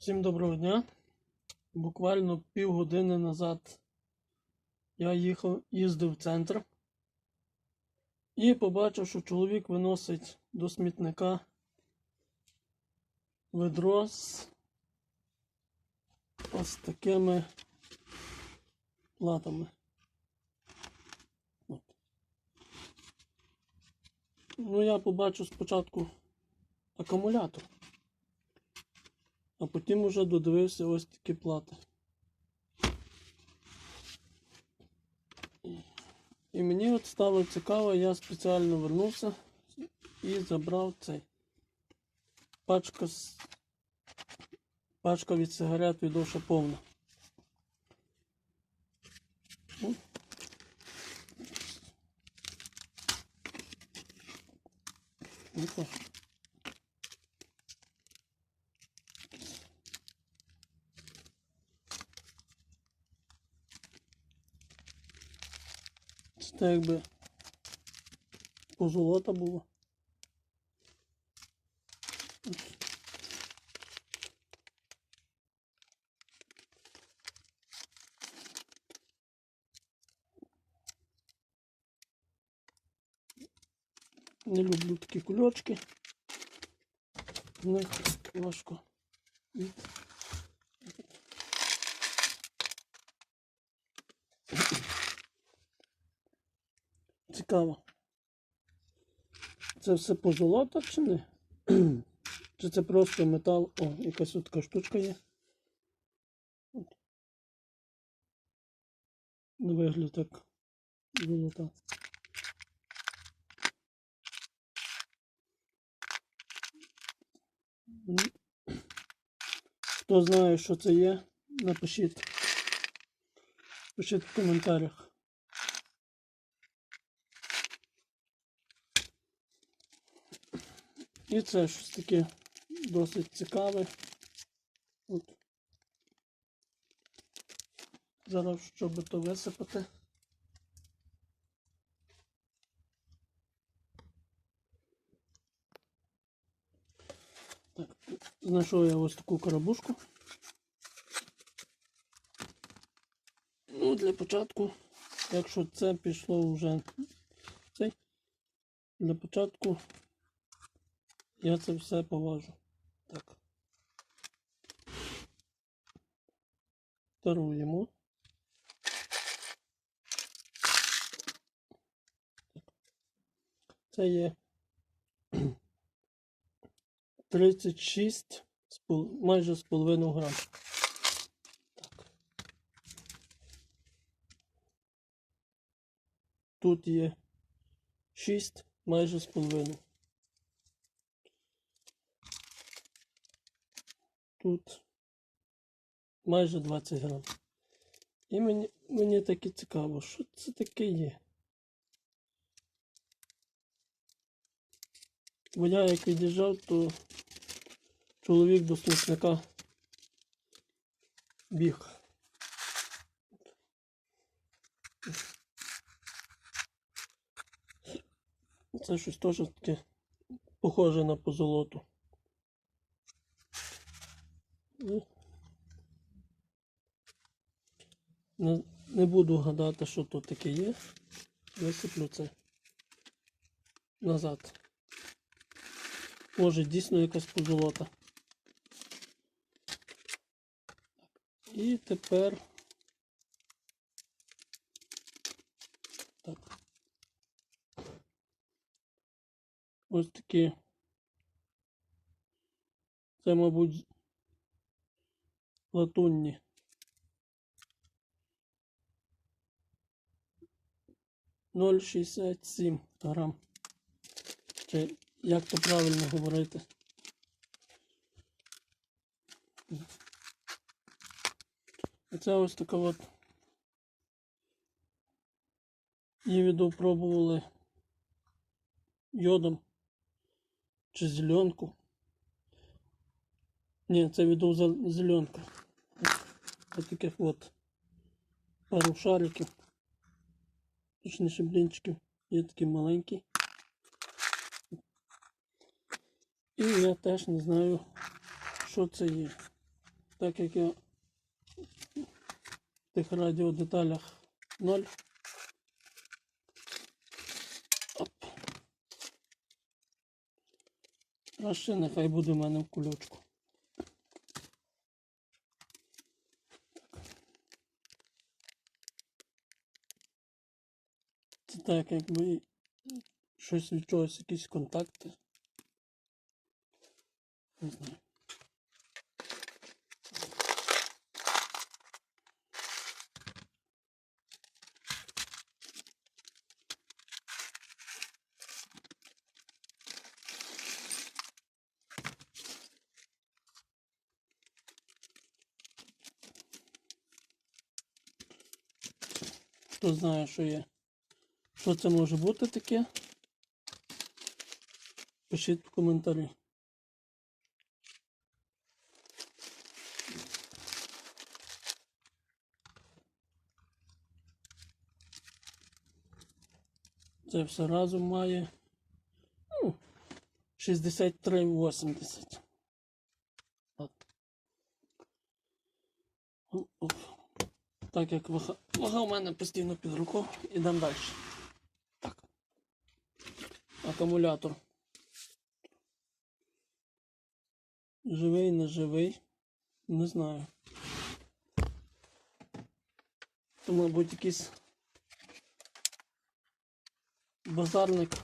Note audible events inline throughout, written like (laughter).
Всім доброго дня. Буквально півгодини назад я їхав, їздив в центр і побачив, що чоловік виносить до смітника ведро з ось такими платами. От. Ну, я побачив спочатку акумулятор. А потім уже додивився ось такі плати. І мені от стало цікаво, я спеціально вернувся і забрав цей пачка з пачка від сигарет від Оша повна. Ну. Це якби позолота була. Не люблю такі кульочки. В них важко. Цікаво. Це все позолота чи не? (clears throat) Чи це просто метал? О, якась от така штучка є. От. На вигляд так золота. Хто знає, що це є, напишіть. Пишіть в коментарях. І це щось таке досить цікаве. От. Зараз, щоб то висипати. Так, знайшов я ось таку коробушку. Ну, для початку, якщо це пішло вже цей, для початку я це все поважу. Так. Даруємо. Це є (clears throat) 36, з пол- майже з половиною грам. Так. Тут є 6, майже з половиною. Тут майже 20 грам. І мені, мені таке цікаво, що це таке є. Бо я як від'їжджав, то чоловік до смітника біг. Це щось теж таке похоже на позолоту. Ну, Не, не буду гадати, що тут таке є. Висиплю це назад. Може дійсно якась позолота. І тепер так. Ось такі. Це, мабуть, латунні. Ноль шістдесят сім грам. Чи як то правильно говорити? Оце ось така от. Її пробували йодом чи зеленку. Ні, це відео зеленка. Ось таких от пару шариків. Точніше блінчиків. Є такий маленький. І я теж не знаю, що це є. так як я в тих радіодеталях 0. Оп. А ще нехай буде в мене в кульочку. Це так, якби щось від чогось, якісь контакти. Не знаю. Хто знає, що є? Що це може бути таке? Пишіть в коментарі. Це все разом має ну, 63,80. От. Оп, оп. Так як вага, вага у мене постійно під рукою, ідемо далі. Акумулятор. Живий, не живий. Не знаю. Це, мабуть, якийсь базарник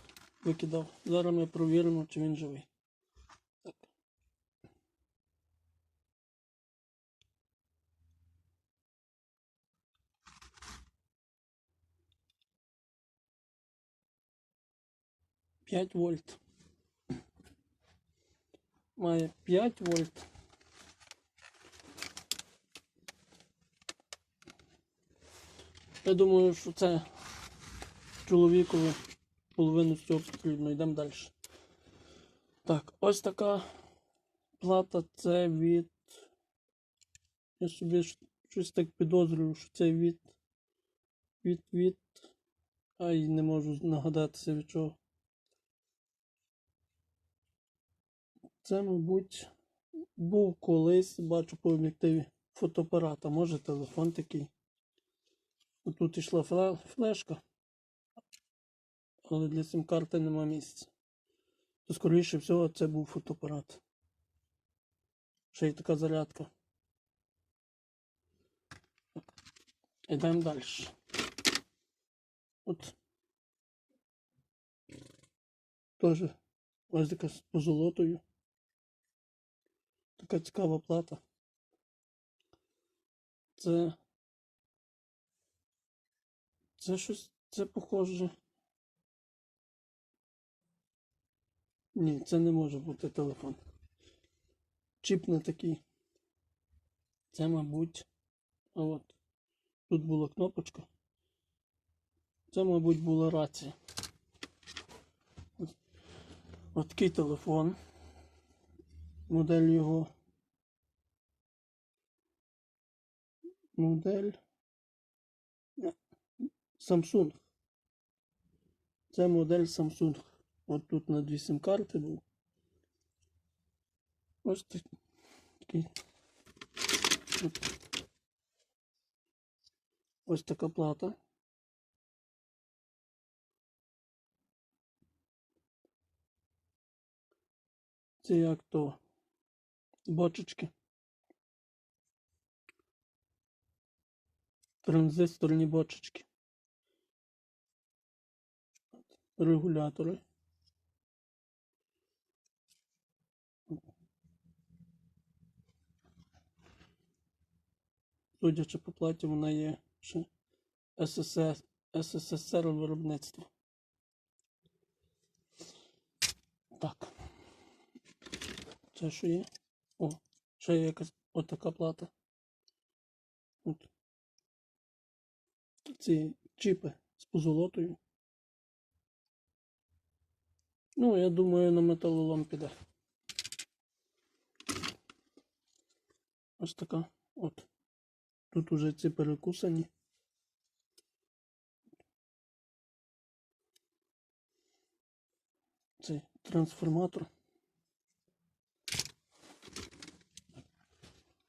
викидав. Зараз ми провіримо, чи він живий. 5 вольт. Має 5 вольт. Я думаю, що це чоловікові половину з цього потрібно. Йдемо далі. Так, ось така плата це від... Я собі щось так підозрюю, що це від... Від від... Ай, не можу нагадатися від чого. Це, мабуть, був колись, бачу по об'єктиві фотоапарата, може телефон такий. Тут йшла флешка, але для сим-карти нема місця. То, скоріше всього, це був фотоапарат. Ще й така зарядка. Йдемо далі. От. Теж ось така з позолотою. Така цікава плата. Це. Це щось. Це похоже. Ні, це не може бути телефон. Чіп не такий. Це, мабуть. А от. Тут була кнопочка. Це, мабуть, була рація. От, такий телефон. Модель його. Модель. Samsung. Це модель Samsung. От тут на дві сим-карти був. Ось такий. Ось така плата. Це як то бочечки. Транзисторні бочечки. Регулятори. Судячи по платі, вона є ще СССР, СССР виробництва. Так. Це що є? О, ще є якась отака плата. От. Ці чіпи з позолотою. Ну, я думаю, на металолом піде. Ось така. От. Тут уже ці перекусані. Цей трансформатор.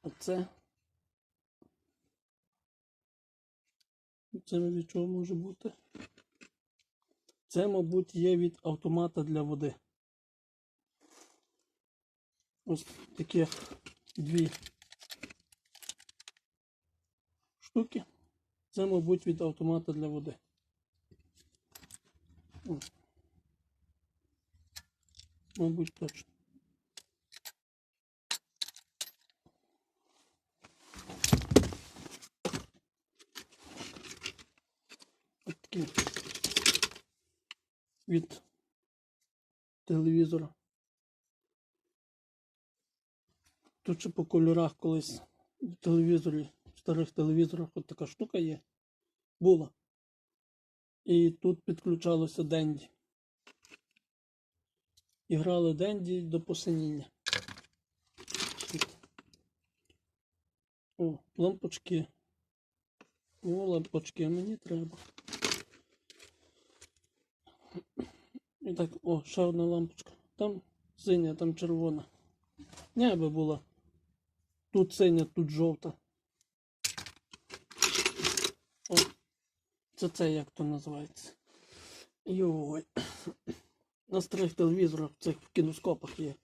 А це. Від чого може бути? Це, мабуть, є від автомата для води. Ось такі дві штуки. Це, мабуть, від автомата для води. О. Мабуть, точно. От від телевізора. Тут ще по кольорах колись в телевізорі, в старих телевізорах от така штука є. Була. І тут підключалося Денді. І грали Денді до посиніння. О, лампочки. О, лампочки мені треба. І так, о, ще одна лампочка. Там синя, там червона. Не би була. Тут синя, тут жовта. О, це це як то називається. Йой. На старих телевізорах цих в кіноскопах є.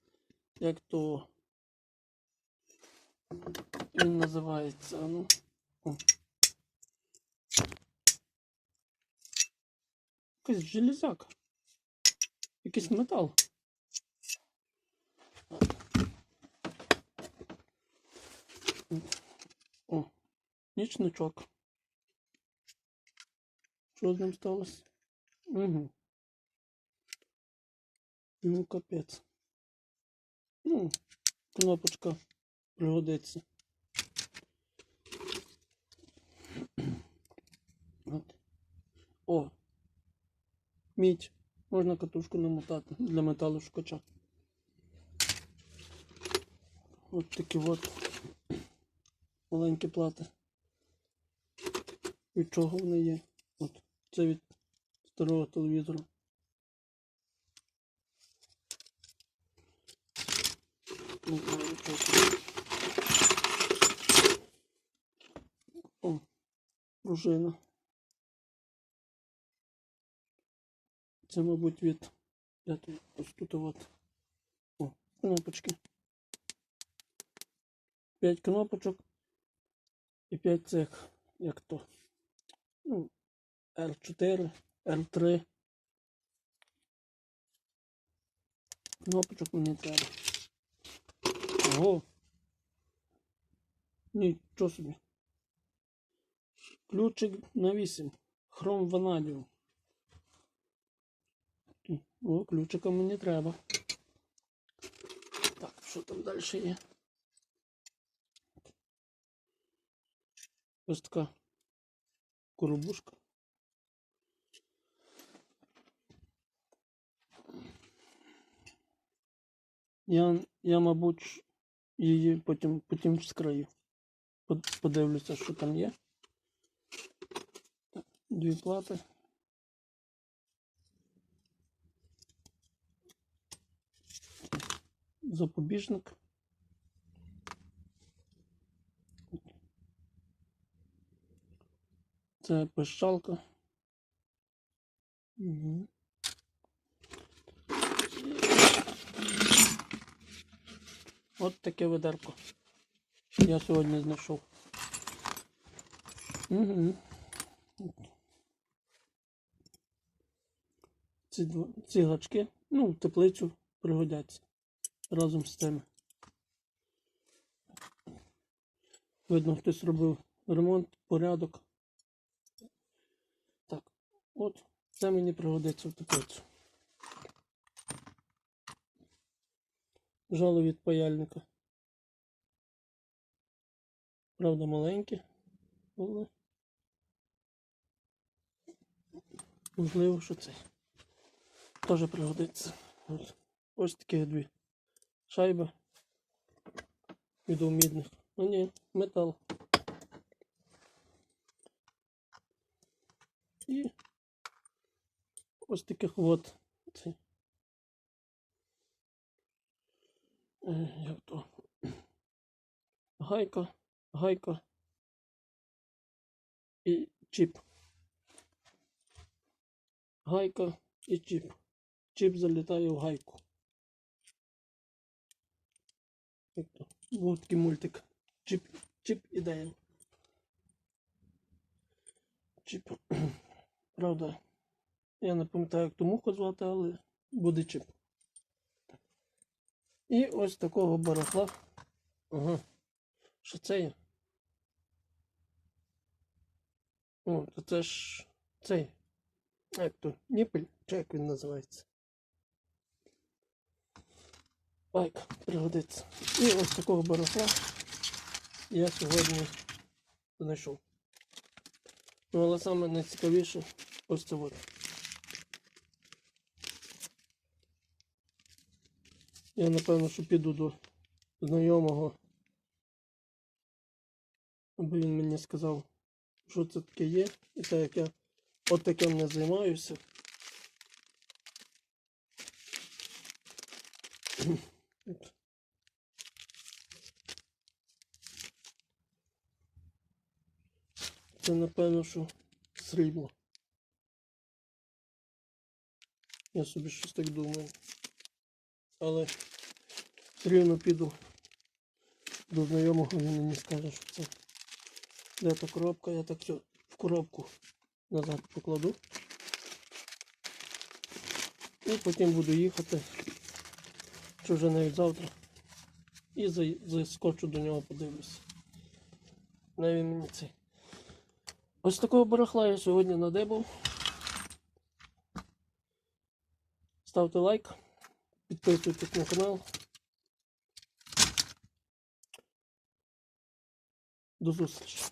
Як то він називається, ну. О. Якась железяка. Якийсь метал. О, нічничок. Що з ним сталося? Угу. Ну, капець. Ну, кнопочка пригодиться. От. О! Мідь. Можна катушку намотати для металошукача. От такі от маленькі плати. Від чого вони є? От. Це від старого телевізора. О, пружина. Це, мабуть, від. Де? Ось тут от. О, кнопочки. П'ять кнопочок і п'ять цих, як то. Ну, R4, R3. Кнопочок мені треба. Ого. Нічого собі. Ключик на 8. Хром ванадіум. О, ключика мені треба. Так, що там далі є? Ось така коробушка. Я, я, мабуть, її потім, потім вскрию. Подивлюся, що там є. Дві плати. Запобіжник. Це пищалка. Угу. От таке ведерко. Я сьогодні знайшов. Угу. Ці, ці гачки, ну, теплицю пригодяться разом з цими. Видно, хтось робив ремонт, порядок. Так, от, це мені пригодиться в теплицю. Жало від паяльника. Правда, маленьке, але можливо, що це теж пригодиться. Ось, ось такі дві шайби від мідних. Ну ні, метал. І ось таких от це. Е, Як то? гайка, гайка і чіп. Гайка і чіп. Чіп залітає в гайку. Як то? Був такий мультик. Чіп, чіп і Дейл. Чіп. (clears throat) Правда, я не пам'ятаю, як ту муху звати, але буде чіп. І ось такого барахла. Ага. Що це є? О, то це ж цей. Як то? Ніпель? Чи як він називається? Лайк, пригодиться. І ось такого барахла я сьогодні знайшов. Ну, але саме найцікавіше ось це от. Я напевно, що піду до знайомого. Бо він мені сказав, що це таке є. І так як я от таким не займаюся. Це напевно, що срібло. Я собі щось так думаю. Але все рівно піду до знайомого, він мені скаже, що це. Де та коробка, я так все в коробку назад покладу. І потім буду їхати, чи вже навіть завтра. І заскочу до нього, подивлюся. Навіть мені цей. Ось такого барахла я сьогодні надибав. Ставте лайк, підписуйтесь на канал. До зустрічі.